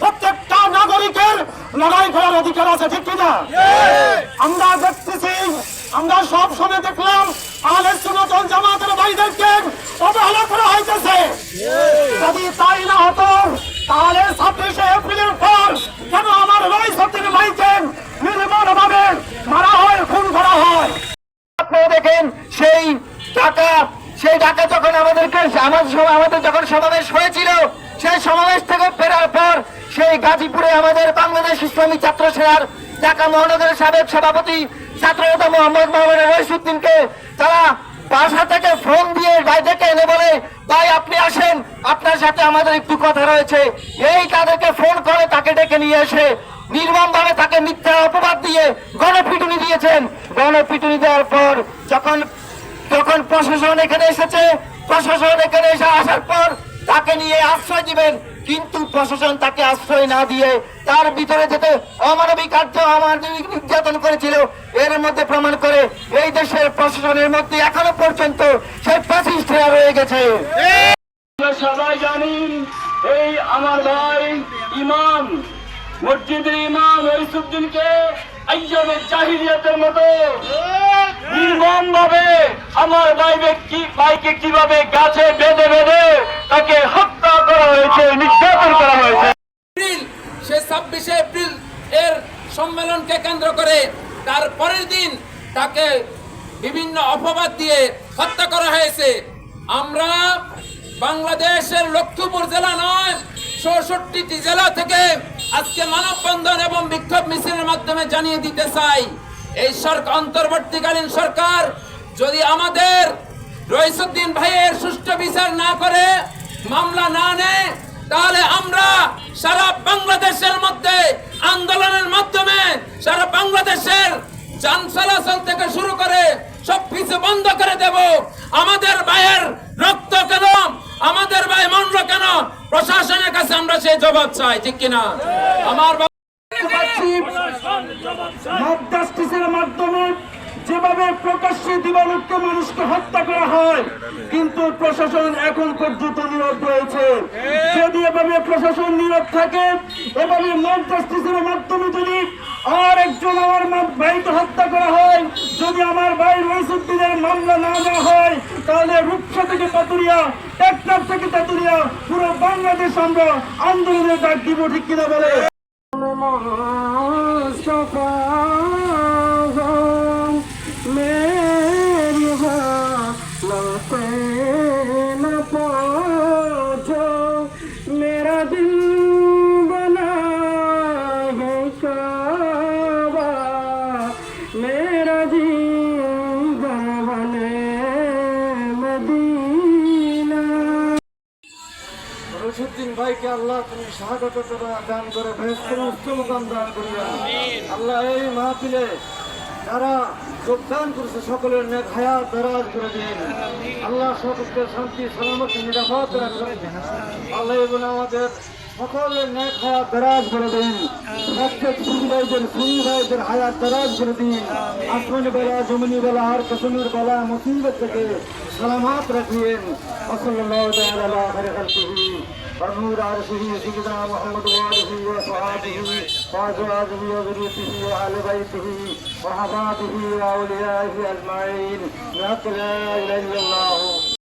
প্রত্যেকটা নাগরিকের লড়াই করার অধিকার আছে, ঠিক কিনা? আমরা দেখতেছি, আমরা সব সময় দেখলাম, আহলে সুন্নাত জামাতের ভাইদেরকে আমাদেরকে আমাদের যখন সমাবেশ হয়েছিল, সেই সমাবেশ থেকে ফেরার পর সেই গাজীপুরে আমাদের বাংলাদেশ ইসলামী ছাত্র সেনার ঢাকা মহানগরের সাবেক সভাপতি ছাত্রনেতা মোহাম্মদ মোহাম্মদ রইসুদ্দিনকে তারা বাসা থেকে ফোন দিয়ে বাইরেকে এনে বলে, ভাই, আপনি আসেন, আপনার সাথে আমাদের একটু কথা রয়েছে। এই তাদেরকে ফোন করে তাকে ডেকে নিয়ে এসে নির্মম ভাবে তাকে মিথ্যা অপবাদ দিয়ে গণপিটুনি দিয়েছেন। গণপিটুনি দেওয়ার পর যখন যখন প্রশাসন এখানে এসেছে প্রশাসন এখানে এসে আসার পর তাকে নিয়ে আশ্রয় দিবেন, কিন্তু প্রশাসন তাকে আশ্রয় না দিয়ে তার ভিতরে যেতে অমানবিক কার্য অমানবিক নির্যাতন করেছিল। এর মধ্যে প্রমাণ করে এই দেশের প্রশাসনের মধ্যে এখনও পর্যন্ত সেই প্যাসিস্টরা রয়ে গেছে। সবাই জানি এই আমার ভাই ইমাম, মসজিদের ইমাম রইসুদ্দিনকে আইজমের জাহিলিয়াতের মতো নির্মম ভাবে আমার ভাইকে কি ভাইকে কীভাবে গাছে বেঁধে বেঁধে তাকে হত্যা করা হয়েছে, নির্যাতন করা হয়েছে। এপ্রিল, সে ছাব্বিশে এপ্রিল এর সম্মেলনকে কেন্দ্র করে তার পরের দিন তাকে বিভিন্ন অপবাদ দিয়ে হত্যা করা হয়েছে। আমরা বাংলাদেশের লক্ষ্মীপুর জেলা নয়, চৌষট্টিটি জেলা থেকে আজকে মানববন্ধন এবং বিক্ষোভ মিছিলের মাধ্যমে জানিয়ে দিতে চাই এই সরকার, অন্তর্বর্তীকালীন সরকার যদি আমাদের রইসুদ্দিন ভাইয়ের সুষ্ঠু বিচার না করে, মামলা না নেয়, তাহলে আমরা সারা বাংলাদেশের মধ্যে আন্দোলনের মাধ্যমে সারা বাংলাদেশের যান চলাচল থেকে শুরু করে সব কিছু বন্ধ করে দেব। আমাদের ভাইয়ের রক্ত কেন? আমাদের ভাই মন্ড কেন? প্রশাসনের কাছে আমরা সেই জবাব চাই, ঠিক কিনা? আমার মব মাধ্যমে যেভাবে প্রকাশ্যে দিবালোককে মানুষকে হত্যা করা হয়, কিন্তু প্রশাসন এখন পর্যন্ত নীরব রয়েছে। যদি এভাবে প্রশাসন নীরব থাকে, এভাবে মব মাধ্যমে যদি আর একজন আমার ভাইকে হত্যা করা হয়, যদি আমার ভাই রইসুদ্দিনের মামলা না দেওয়া হয়, তাহলে রূপসা থেকে পাতুরিয়া টেকনাফ থেকে পাতুরিয়া, পুরো বাংলাদেশ আমরা আন্দোলনের ডাক দিব, ঠিক কিনা বলে? রশিদ্দিন ভাইকে আল্লাহ তুমি শাহাদত দান করে ভেস্তের উচ্চ মুকাম দান করিয়া। আল্লাহ এই মাহফিলে যারা যোগদান করেছে সকলের নেক হায়াত দরাজ করে দিন আল্লাহ সকলকে শান্তি, সালামত, নিরাপদ আল্লাহ এবং আমাদের সকলের নেক হায়াত করে দিন প্রত্যেক সুবিধাইদের সুবিধাইদের হায়াত দরাজ করে দিন আসমানি বেলা, জমিনি বেলা, আর কসমের বেলা, মুসিবত থেকে সালামাত রাখিয়েন। ونور عرشه سيدنا محمد وآله وصحابه وأزواجه وذريته وأهل بيته وحفاظه وأوليائه أجمعين بحق لا إله إلا الله